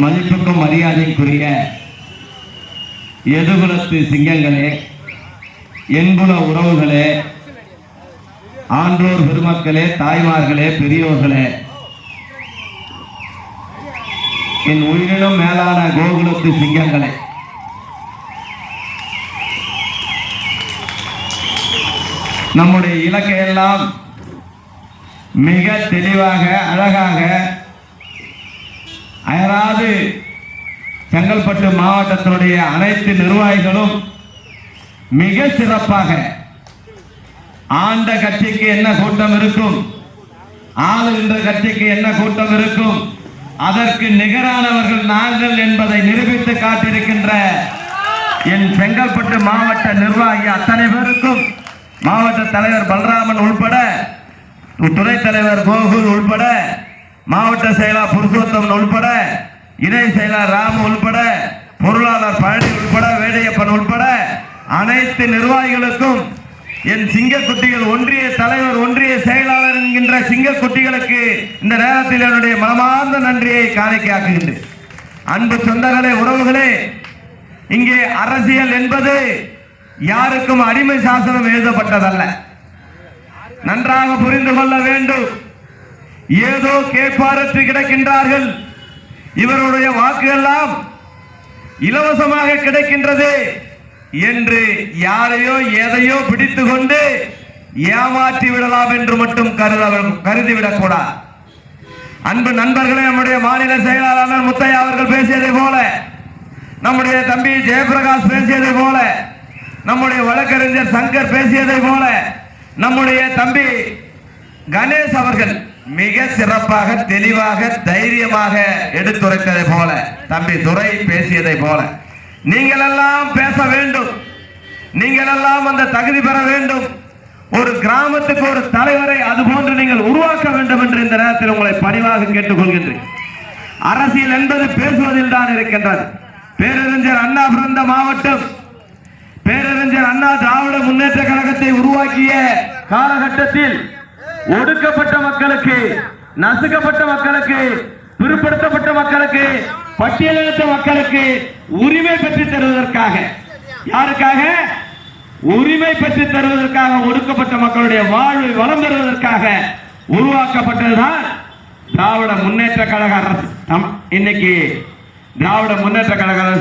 மரியாதைக்குரிய எதுகுலத்து சிங்கங்களே என்புல உறவுகளே ஆன்றோர் பெருமக்களே தாய்மார்களே பெரியோர்களே என் உயிரினும் மேலான கோகுலத்து சிங்கங்களே. நம்முடைய இலக்கையெல்லாம் மிக தெளிவாக அழகாக அயராது. செங்கல்பட்டு மாவட்டத்தினுடைய அனைத்து நிர்வாகிகளும் மிக சிறப்பாக ஆண்ட கட்சிக்கு என்ன கூட்டம் இருக்கும்? ஆளுகின்ற கட்சிக்கு என்ன கூட்டம் இருக்கும்? அதற்கு நிகரானவர்கள் நாங்கள் என்பதை நிரூபித்து காட்டிருக்கின்ற என் செங்கல்பட்டு மாவட்ட நிர்வாகி அத்தனை பேருக்கும் மாவட்ட தலைவர் பலராமன் உள்பட துணைத் தலைவர் கோகுல் உள்பட மாவட்ட செயலாளர் புருஷோத்தம் உள்பட இணை செயலாளர் ராமு உள்பட பொருளாளர் பழனி உள்பட வேடையப்பன் உள்பட அனைத்து நிர்வாகிகளுக்கும் என் சிங்கக்குட்டிகள் ஒன்றிய தலைவர் ஒன்றிய செயலாளர் என்கின்ற சிங்கக்குட்டிகளுக்கு இந்த நேரத்தில் என்னுடைய மனமார்ந்த நன்றியை காணிக்கையாக்குகின்றேன். அன்பு சொந்தங்களே உறவுகளே இங்கே அரசியல் என்பது யாருக்கும் அடிமை சாசனம் எழுதப்பட்டதல்ல. நன்றாக புரிந்து கொள்ள வேண்டும். ஏதோ கேட்பாரற்று கிடக்கின்றார்கள். இவருடைய வாக்குகள்லாம் இலவசமாக கிடைக்கின்றது என்று யாரையோ எதையோ பிடித்து கொண்டு ஏமாற்றி விடலாம் என்று மட்டும் கருத கருதிவிடக் கூடாது அன்பு நண்பர்களே நம்முடைய மாநில செயலாளர் முத்தையா அவர்கள் பேசியதை போல நம்முடைய தம்பி ஜெயபிரகாஷ் பேசியதை போல நம்முடைய வழக்கறிஞர் சங்கர் பேசியதை போல நம்முடைய தம்பி கணேஷ் அவர்கள் மிக சிறப்பாக தெளிவாக தைரியமாக எடுத்துரைத்ததை போல தம்பி துரை பேசியதை போல. நீங்கள் எல்லாம் பேச வேண்டும். நீங்கள் எல்லாம் அந்த தகுதி பெற வேண்டும். ஒரு கிராமத்துக்கு ஒரு தலைவரை அதுபோன்று நீங்கள் உருவாக்க வேண்டும் என்று இந்த நேரத்தில் உங்களை பணிவாக கேட்டுக்கொள்கின்றேன். அரசியல் என்பது பேசுவதில் தான் இருக்கின்றது. பேரறிஞர் அண்ணா பிறந்த மாவட்டம். பேரறிஞர் அண்ணா திராவிட முன்னேற்ற கழகத்தை உருவாக்கிய காலகட்டத்தில் ஒடுக்கப்பட்ட மக்களுக்கு நசுக்கப்பட்ட மக்களுக்கு பிற்படுத்தப்பட்ட மக்களுக்கு பட்டியலினத்த மக்களுக்கு உரிமை பெற்று தருவதற்காக. யாருக்காக? உரிமை பெற்று தருவதற்காக ஒடுக்கப்பட்ட மக்களுடைய வாழ்வை வளம் பெறுவதற்காக உருவாக்கப்பட்டதுதான் திராவிட முன்னேற்ற கழக அரசு. நம்- இன்னைக்கு திராவிட முன்னேற்ற கழக அரசு